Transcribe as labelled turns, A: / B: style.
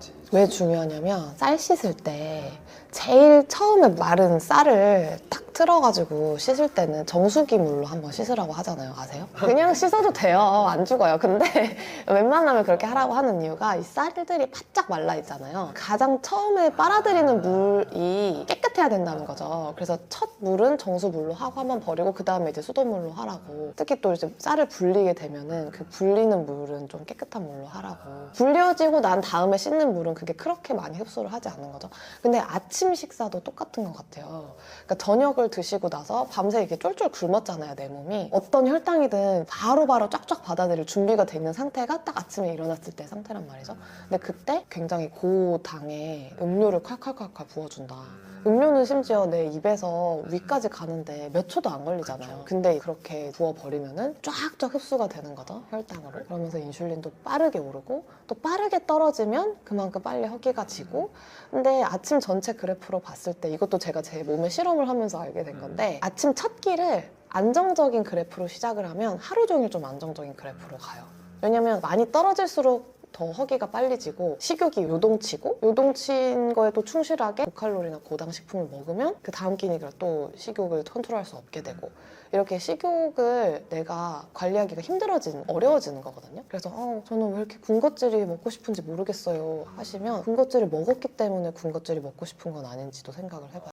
A: 중요한지
B: 왜 중요하냐면 쌀 씻을 때 제일 처음에 마른 쌀을 딱 틀어가지고 씻을 때는 정수기 물로 한번 씻으라고 하잖아요. 아세요? 그냥 씻어도 돼요. 안 죽어요. 근데 웬만하면 그렇게 하라고 하는 이유가 이 쌀들이 바짝 말라 있잖아요. 가장 처음에 빨아들이는 물이 깨끗해야 된다는 거죠. 그래서 첫 물은 정수물로 하고 한번 버리고 그 다음에 이제 수돗물로 하라고. 특히 또 이제 쌀을 불리게 되면은 그 불리는 물은 좀 깨끗한 물로 하라고. 불려지고 난 다음에 씻는 물은 그게 그렇게 많이 흡수를 하지 않는 거죠. 근데 아침 식사도 똑같은 것 같아요. 그러니까 저녁을 드시고 나서 밤새 이렇게 쫄쫄 굶었잖아요, 내 몸이. 어떤 혈당이든 바로바로 쫙쫙 받아들일 준비가 돼 있는 상태가 딱 아침에 일어났을 때 상태란 말이죠. 근데 그때 굉장히 고당의 음료를 콸콸콸콸 부어준다. 음료는 심지어 내 입에서 위까지 가는데 몇 초도 안 걸리잖아요.
A: 그쵸.
B: 근데 그렇게 부어버리면은 쫙쫙 흡수가 되는 거죠, 혈당으로. 그러면서 인슐린도 빠르게 오르고 또 빠르게 떨어지면 그만큼 빨리 허기가 지고 근데 아침 전체 그래프로 봤을 때 이것도 제가 제 몸에 실험을 하면서 알게 된 건데 아침 첫 끼를 안정적인 그래프로 시작을 하면 하루 종일 좀 안정적인 그래프로 가요. 왜냐면 많이 떨어질수록 더 허기가 빨리 지고 식욕이 요동치고 요동친 거에 또 충실하게 고칼로리나 고당 식품을 먹으면 그 다음 끼니가 또 식욕을 컨트롤할 수 없게 되고 이렇게 식욕을 내가 관리하기가 힘들어지는 어려워지는 거거든요. 그래서 어, 저는 왜 이렇게 군것질이 먹고 싶은지 모르겠어요 하시면 군것질을 먹었기 때문에 군것질이 먹고 싶은 건 아닌지도 생각을 해봐요.